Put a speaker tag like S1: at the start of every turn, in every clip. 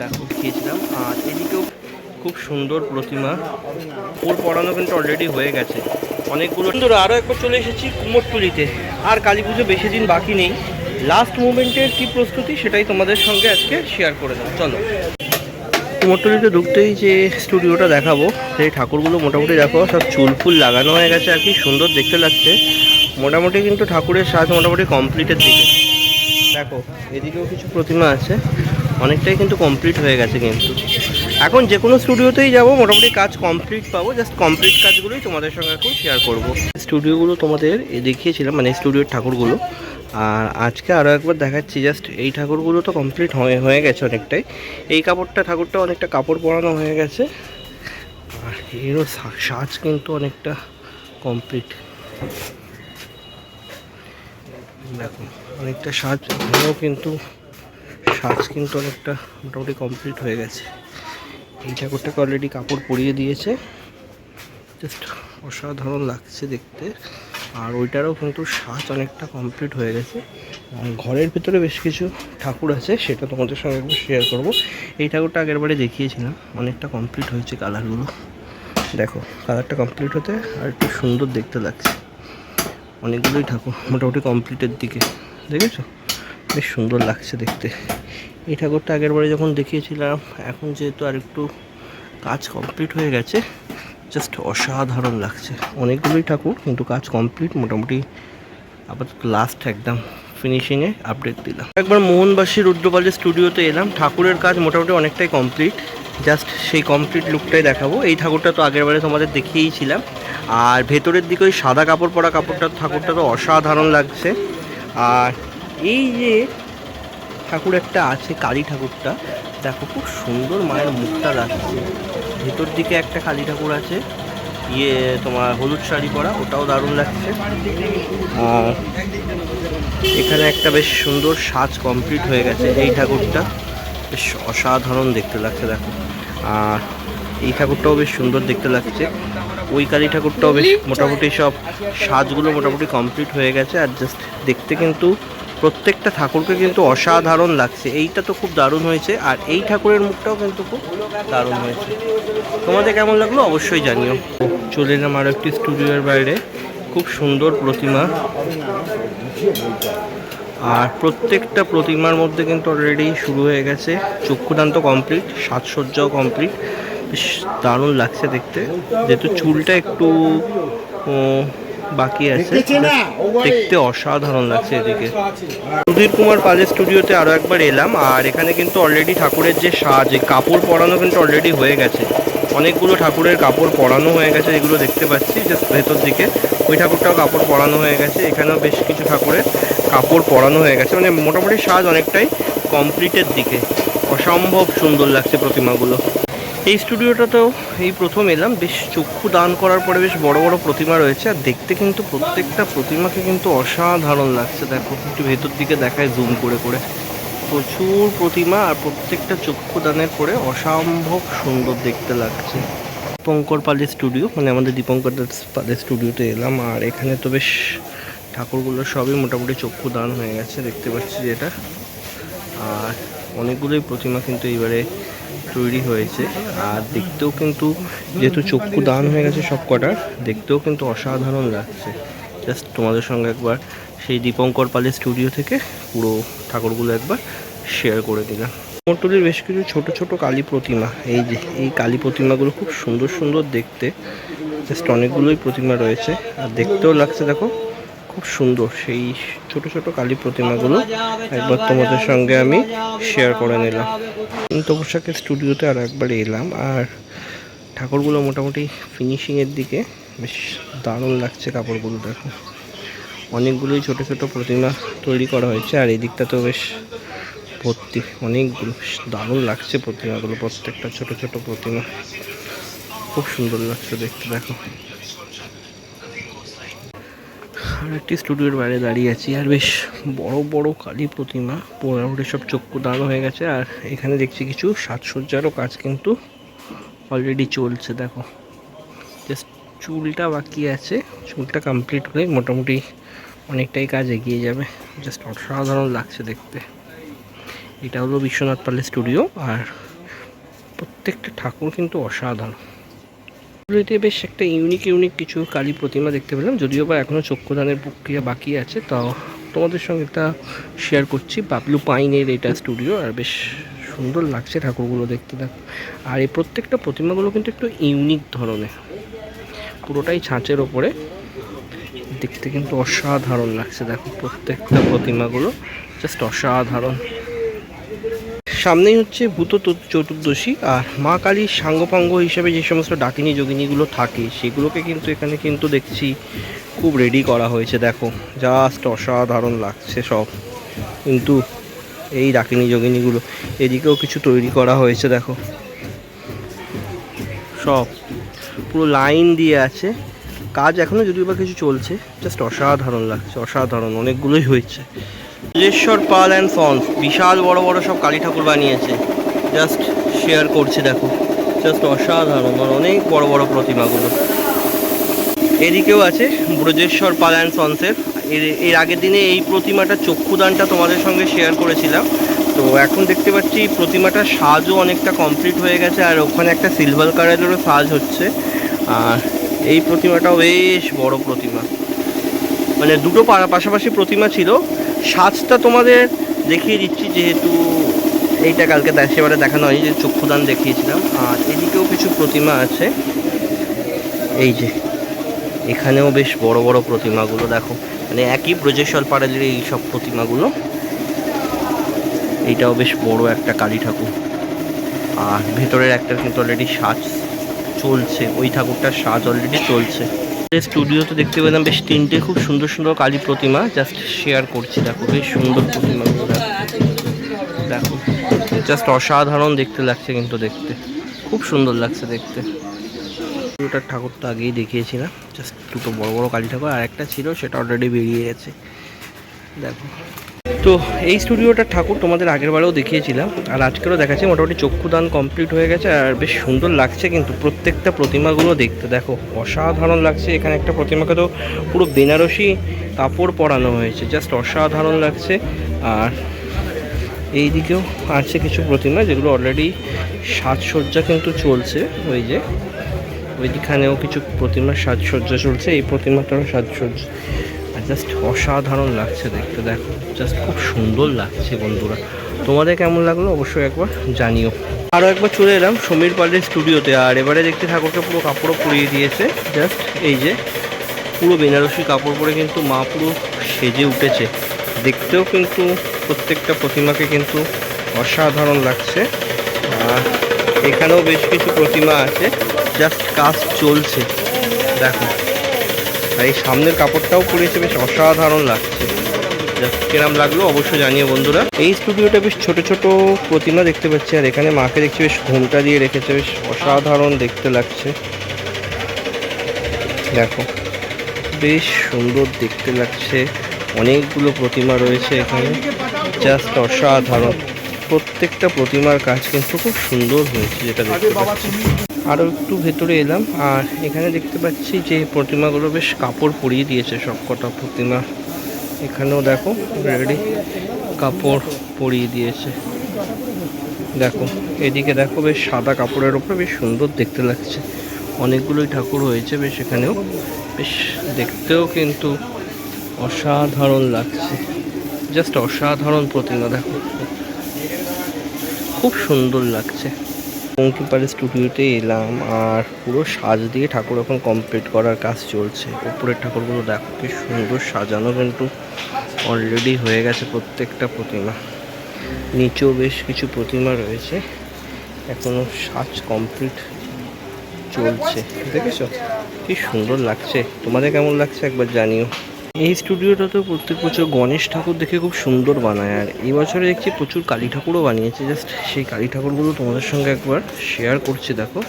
S1: দেখো, খেয়েছিলাম। আর এদিকেও খুব সুন্দর প্রতিমা। ওর পড়ানো কিন্তু অলরেডি হয়ে গেছে। অনেকগুলো সুন্দর আরও একবার চলে এসেছি কুমোরটুলিতে। আর কালী পুজো বেশি দিন বাকি নেই। লাস্ট মুভমেন্টের কি প্রস্তুতি সেটাই তোমাদের সঙ্গে আজকে শেয়ার করে দেবো। চলো। কুমোরটুলিতে ঢুকতেই যে স্টুডিওটা দেখাবো, সেই ঠাকুরগুলো মোটামুটি দেখো, সব চুল ফুল লাগানো হয়ে গেছে আর কি, সুন্দর দেখতে লাগছে। মোটামুটি কিন্তু ঠাকুরের সাজ মোটামুটি কমপ্লিটের দিকে। দেখো, এদিকেও কিছু প্রতিমা আছে। অনেকটাই কিন্তু কমপ্লিট হয়ে গেছে কিন্তু। এখন যে কোনো স্টুডিওতেই যাব, মোটামুটি কাজ কমপ্লিট পাবো জাস্ট কমপ্লিট কাজগুলোই তোমাদের সঙ্গে এখন শেয়ার করব। স্টুডিওগুলো তোমাদের দেখিয়েছিলাম মানে স্টুডিওর ঠাকুরগুলো। আর আজকে আরও একবার দেখাচ্ছি জাস্ট এই ঠাকুরগুলো তো কমপ্লিট হয়ে হয়ে গেছে অনেকটাই। এই কাপড়টা ঠাকুরটা অনেকটা কাপড় পরানো হয়ে গেছে। আর এরও সাজ কিন্তু অনেকটা কমপ্লিট দেখো, অনেকটা সাজ এখানেও কিন্তু সাজ কিন্তু অনেকটা মোটামুটি কমপ্লিট হয়ে গেছে। এই ঠাকুরটাকে অলরেডি কাপড় পরিয়ে দিয়েছে। জাস্ট অসাধারণ লাগছে দেখতে। আর ওইটারও কিন্তু সাজ অনেকটা কমপ্লিট হয়ে গেছে। আর ঘরের ভিতরে বেশ কিছু ঠাকুর আছে, সেটা তোমাদের সঙ্গে একবার শেয়ার করব। এই ঠাকুরটা আগের বারে দেখিয়েছিলাম, অনেকটা কমপ্লিট হয়েছে কালারগুলো দেখো কালারটা কমপ্লিট হতে আর একটু সুন্দর দেখতে লাগছে। অনেকগুলোই ঠাকুর মোটামুটি কমপ্লিটের দিকে। দেখেছ? বেশ সুন্দর লাগছে দেখতে। এই ঠাকুরটা আগের বারে যখন দেখিয়েছিলাম, এখন যেহেতু আর একটু কাজ কমপ্লিট হয়ে গেছে জাস্ট অসাধারণ লাগছে। অনেকগুলোই ঠাকুর, কিন্তু কাজ কমপ্লিট মোটামুটি আপাতত লাস্ট একদম ফিনিশিংয়ে আপডেট দিলাম। একবার মোহনবাসী রুদ্রপালের স্টুডিওতে এলাম, ঠাকুরের কাজ মোটামুটি অনেকটাই কমপ্লিট জাস্ট সেই কমপ্লিট লুকটাই দেখাবো। এই ঠাকুরটা তো আগের বারে তোমাদের দেখিয়েইছিলাম। আর ভেতরের দিকে ওই সাদা কাপড় পরা কাপড়টা, ঠাকুরটা তো অসাধারণ লাগছে। আর এই যে ঠাকুর একটা আছে, কালী ঠাকুরটা, দেখো খুব সুন্দর মায়ের মুখটা লাগছে। ভেতর দিকে একটা কালী ঠাকুর আছে ইয়ে তোমার হলুদ শাড়ি পরা, ওটাও দারুণ লাগছে। আর এখানে একটা বেশ সুন্দর সাজ কমপ্লিট হয়ে গেছে এই ঠাকুরটা। বেশ অসাধারণ দেখতে লাগছে, দেখো। আর এই ঠাকুরটাও বেশ সুন্দর দেখতে লাগছে। ওই কালী ঠাকুরটাও বেশ মোটামুটি সব সাজগুলো মোটামুটি কমপ্লিট হয়ে গেছে, আর জাস্ট দেখতে কিন্তু প্রত্যেকটা ঠাকুরকে কিন্তু অসাধারণ লাগছে। এইটা তো খুব দারুণ হয়েছে, আর এই ঠাকুরের মুখটাও কিন্তু খুব দারুণ হয়েছে। তোমাদের কেমন লাগল অবশ্যই জানিও। চলে এলাম আরও একটি স্টুডিওর বাইরে। খুব সুন্দর প্রতিমা। আর প্রত্যেকটা প্রতিমার মধ্যে কিন্তু অলরেডি শুরু হয়ে গেছে। চক্ষুদান্ত কমপ্লিট সাজসজ্জাও কমপ্লিট বেশ দারুণ লাগছে দেখতে। যেহেতু চুলটা একটু বাকি আছে। দেখতে অসাধারণ লাগছে এদিকে। সুধীর কুমার পালের স্টুডিওতে আরও একবার এলাম আর এখানে কিন্তু অলরেডি ঠাকুরের যে সাজ কাপড় পরানো কিন্তু অলরেডি হয়ে গেছে। অনেকগুলো ঠাকুরের কাপড় পরানো হয়ে গেছে এগুলো দেখতে পাচ্ছি জাস্ট ভেতর দিকে। ওই ঠাকুরটাও কাপড় পরানো হয়ে গেছে এখানেও বেশ কিছু ঠাকুরের কাপড় পরানো হয়ে গেছে। মানে মোটামুটি সাজ অনেকটাই কমপ্লিটের দিকে। অসম্ভব সুন্দর লাগছে প্রতিমাগুলো। এই স্টুডিওটাতেও এই প্রথম এলাম। বেশ চক্ষু দান করার পরে বেশ বড় বড় প্রতিমা রয়েছে। আর দেখতে কিন্তু প্রত্যেকটা প্রতিমাকে কিন্তু অসাধারণ লাগছে। দেখো, একটু ভেতর দিকে দেখায় জুম করে করে। প্রচুর প্রতিমা আর প্রত্যেকটা চক্ষু দানের পরে অসম্ভব সুন্দর দেখতে লাগছে। দীপঙ্কর পালের স্টুডিও মানে আমাদের দীপঙ্কর পালের স্টুডিওতে এলাম। আর এখানে তো বেশ ঠাকুরগুলো সবই মোটামুটি চক্ষু দান হয়ে গেছে, দেখতে পাচ্ছি যেটা। আর অনেকগুলোই প্রতিমা কিন্তু এইবারে তৈরি হয়েছে। আর দেখতেও কিন্তু যেহেতু চক্ষু দান হয়ে গেছে সব কটার দেখতেও কিন্তু অসাধারণ লাগছে। জাস্ট তোমাদের সঙ্গে একবার সেই দীপঙ্কর পালের স্টুডিও থেকে পুরো ঠাকুরগুলো একবার শেয়ার করে দিলাম। মোটরটুলির বেশ কিছু ছোট ছোট কালী প্রতিমা, এই যে, এই কালী প্রতিমাগুলো খুব সুন্দর সুন্দর দেখতে। জাস্ট অনেকগুলোই প্রতিমা রয়েছে। আর দেখতেও লাগছে, দেখো খুব সুন্দর সেই ছোট ছোট কালী প্রতিমাগুলো একবার তোমাদের সঙ্গে আমি শেয়ার করে নিলাম। তপস্যাকে স্টুডিওতে আর একবার এলাম আর ঠাকুরগুলো মোটামুটি ফিনিশিংয়ের দিকে বেশ দারুণ লাগছে কাপড়গুলো, দেখো। অনেকগুলোই ছোট ছোট প্রতিমা তৈরি করা হয়েছে আর এই দিকটা তো বেশ ভর্তি অনেকগুলো দারুণ লাগছে প্রতিমাগুলো, প্রত্যেকটা ছোট ছোট প্রতিমা। খুব সুন্দর লাগছে দেখতে, দেখো। আর একটি স্টুডিওর বাইরে দাঁড়িয়ে আছি আর বেশ বড় বড় কালী প্রতিমা মোটামুটি সব চক্ষু দানো হয়ে গেছে আর এখানে দেখছি কিছু সাজসজ্জারও কাজ কিন্তু অলরেডি চলছে, দেখো। জাস্ট চুলটা বাকি আছে, চুলটা কমপ্লিট হলে মোটামুটি অনেকটাই কাজ এগিয়ে যাবে। জাস্ট অসাধারণ লাগছে দেখতে। এটা হলো বিশ্বনাথ পালের স্টুডিও আর প্রত্যেকটা ঠাকুর কিন্তু অসাধারণ। এগুলিতে বেশ একটা ইউনিক ইউনিক কিছু কালী প্রতিমা দেখতে পেলাম। যদিও বা এখনও চক্ষুদানের প্রক্রিয়া বাকি আছে, তাও তোমাদের সঙ্গে একটা শেয়ার করছি। বাবলু পাইনের এটা স্টুডিও আর বেশ সুন্দর লাগছে ঠাকুরগুলো দেখতে। দেখো, আর এই প্রত্যেকটা প্রতিমাগুলো কিন্তু একটু ইউনিক ধরনের। পুরোটাই ছাঁচের ওপরে। দেখতে কিন্তু অসাধারণ লাগছে, দেখো প্রত্যেকটা প্রতিমাগুলো। জাস্ট অসাধারণ। সামনেই হচ্ছে ভূত চতুর্দশী, আর মা কালীর সাঙ্গপাঙ্গ হিসেবে যে সমস্ত ডাকিনী যোগিনীগুলো থাকে, সেগুলোকে কিন্তু এখানে কিন্তু দেখছি খুব রেডি করা হয়েছে। দেখো জাস্ট অসাধারণ লাগছে সব। কিন্তু এই ডাকিনী যোগিনীগুলো, এদিকেও কিছু তৈরি করা হয়েছে, দেখো। সব, পুরো লাইন দিয়ে আছে। কাজ এখনও যদিও বা কিছু চলছে জাস্ট অসাধারণ লাগছে, অসাধারণ, অনেকগুলোই হয়েছে। রাজেশ্বর পাল অ্যান্ড সন্স, বিশাল বড় বড় সব কালী ঠাকুর বানিয়েছে। জাস্ট শেয়ার করছে, দেখো। জাস্ট অসাধারণ আর অনেক বড় বড় প্রতিমাগুলো। এদিকেও আছে ব্রজেশ্বর পাল অ্যান্ড সন্সের। এর এর আগের দিনে এই প্রতিমাটার চক্ষুদানটা তোমাদের সঙ্গে শেয়ার করেছিলাম। তো এখন দেখতে পাচ্ছি প্রতিমাটার সাজও অনেকটা কমপ্লিট হয়ে গেছে, আর ওখানে একটা সিলভার কালারেরও সাজ হচ্ছে। আর এই প্রতিমাটাও বেশ বড় প্রতিমা। মানে দুটো পাশাপাশি প্রতিমা ছিল সাজটা তোমাদের দেখিয়ে দিচ্ছি, যেহেতু এইটা কালকে সেবারে দেখানো হয়নি, যে চক্ষুদান দেখিয়েছিলাম। আর এদিকেও কিছু প্রতিমা আছে। এই যে, এখানেও বেশ বড় বড় প্রতিমাগুলো, দেখো। মানে একই ব্রজেশ্বর পাড়ালের এই সব প্রতিমাগুলো। এইটাও বেশ বড় একটা কালী ঠাকুর। আর ভেতরের একটা কিন্তু অলরেডি সাজ চলছে। ওই ঠাকুরটার সাজ অলরেডি চলছে। স্টুডিওতে দেখতে পেলাম বেশ তিনটে খুব সুন্দর সুন্দর কালী প্রতিমা। জাস্ট শেয়ার করছি, দেখো, বেশ সুন্দর প্রতিমাগুলো দেখো জাস্ট অসাধারণ দেখতে লাগছে কিন্তু দেখতে। খুব সুন্দর লাগছে দেখতে। ওটার ঠাকুর তো আগেই দেখিয়েছিলাম জাস্ট দুটো বড় বড় কালী ঠাকুর, আর একটা ছিল, সেটা অলরেডি বেরিয়ে গেছে। দেখো। তো এই স্টুডিওটার ঠাকুর তোমাদের আগের বারেও দেখিয়েছিলাম, আর আজকেরও দেখাচ্ছি। মোটামুটি চক্ষুদান কমপ্লিট হয়ে গেছে, আর বেশ সুন্দর লাগছে কিন্তু প্রত্যেকটা প্রতিমাগুলো দেখতে। দেখো, অসাধারণ লাগছে এখানে একটা প্রতিমাকে তো পুরো বেনারসি কাপড় পরানো হয়েছে জাস্ট অসাধারণ লাগছে। আর এই দিকেও আছে কিছু প্রতিমা যেগুলো অলরেডি সাজসজ্জা কিন্তু চলছে, ওই যে ওইখানেও কিছু প্রতিমার সাজসজ্জা চলছে, এই প্রতিমাটারও সাজসজ্জা। জাস্ট অসাধারণ লাগছে দেখতে, দেখো, জাস্ট খুব সুন্দর লাগছে বন্ধুরা। তোমাদের কেমন লাগল অবশ্যই একবার জানিও। আরও একবার চলে এলাম সমীর পালের স্টুডিওতে, আর এবারে দেখতে ঠাকুরকে পুরো কাপড়ও পরিয়ে দিয়েছে, জাস্ট এই যে পুরো বেনারসি কাপড় পরে কিন্তু মা পুরো সেজে উঠেছে। দেখতেও কিন্তু প্রত্যেকটা প্রতিমাকে কিন্তু অসাধারণ লাগছে। আর এখানেও বেশ কিছু প্রতিমা আছে, জাস্ট কাজ চলছে। দেখো আর এই সামনের কাপড়টাও পরিয়েছে বেশ অসাধারণ লাগছে। কিরাম লাগল, অবশ্যই জানিয়ে বন্ধুরা। এই স্টুডিওটা বেশ ছোট ছোট প্রতিমা দেখতে পাচ্ছি, আর এখানে মাকে দেখছি বেশ ঘোমটা দিয়ে রেখেছে, বেশ অসাধারণ দেখতে লাগছে। দেখো, বেশ সুন্দর দেখতে লাগছে, অনেকগুলো প্রতিমা রয়েছে এখানে জাস্ট অসাধারণ। প্রত্যেকটা প্রতিমার কাজ কিন্তু খুব সুন্দর হয়েছে, যেটা দেখতে পাচ্ছি। আরও একটু ভেতরে এলাম, আর এখানে দেখতে পাচ্ছি যে প্রতিমাগুলো বেশ কাপড় পরিয়ে দিয়েছে সব কটা প্রতিমা। এখানেও দেখো রেডি কাপড় পরিয়ে দিয়েছে। দেখো, এদিকে দেখো বেশ সাদা কাপড়ের ওপরে বেশ সুন্দর দেখতে লাগছে। অনেকগুলোই ঠাকুর হয়েছে বেশ এখানেও। বেশ দেখতেও কিন্তু অসাধারণ লাগছে। জাস্ট অসাধারণ প্রতিমা, দেখো। খুব সুন্দর লাগছে। পঙ্কিপাড়ের স্টুডিওতে এলাম আর পুরো সাজ দিয়ে ঠাকুর এখন কমপ্লিট করার কাজ চলছে। উপরের ঠাকুরগুলো দেখো কি সুন্দর সাজানো কিন্তু অলরেডি হয়ে গেছে প্রত্যেকটা প্রতিমা। নিচেও বেশ কিছু প্রতিমা রয়েছে। এখনও সাজ কমপ্লিট চলছে। দেখেছ? কি সুন্দর লাগছে। তোমাদের কেমন লাগছে একবার জানিও। এই স্টুডিওটা তো প্রত্যেক বছর গণেশ ঠাকুর দেখে খুব সুন্দর বানায়, আর এই বছরে দেখছি প্রচুর কালী ঠাকুরও বানিয়েছে। জাস্ট সেই কালী ঠাকুরগুলো তোমাদের সঙ্গে একবার শেয়ার করছি, দেখো।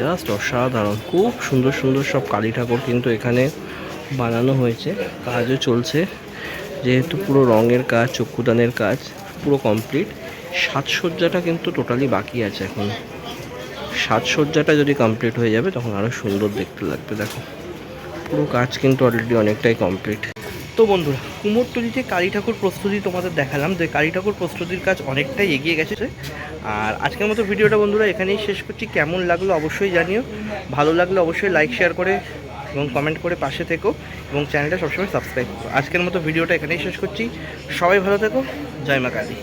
S1: জাস্ট অসাধারণ, খুব সুন্দর সুন্দর সব কালী ঠাকুর কিন্তু এখানে বানানো হয়েছে। কাজও চলছে, যেহেতু পুরো রঙের কাজ, চক্ষুদানের কাজ পুরো কমপ্লিট সাজসজ্জাটা কিন্তু টোটালি বাকি আছে এখন। সাজসজ্জাটা যদি কমপ্লিট হয়ে যাবে, তখন আরও সুন্দর দেখতে লাগবে, দেখো। পুরো কাজ কিন্তু অলরেডি অনেকটাই কমপ্লিট তো বন্ধুরা কুমোরটুলিতে কালী ঠাকুর প্রস্তুতি তোমাদের দেখালাম যে কালী ঠাকুর প্রস্তুতির কাজ অনেকটাই এগিয়ে গেছে। আর আজকের মতো ভিডিওটা বন্ধুরা এখানেই শেষ করছি। কেমন লাগল অবশ্যই জানিও। ভালো লাগলে অবশ্যই লাইক শেয়ার করে এবং কমেন্ট করে পাশে থেকো এবং চ্যানেলটা সবসময় সাবস্ক্রাইব করো। আজকের মতো ভিডিওটা এখানেই শেষ করছি। সবাই ভালো থেকো। জয় মা কালী।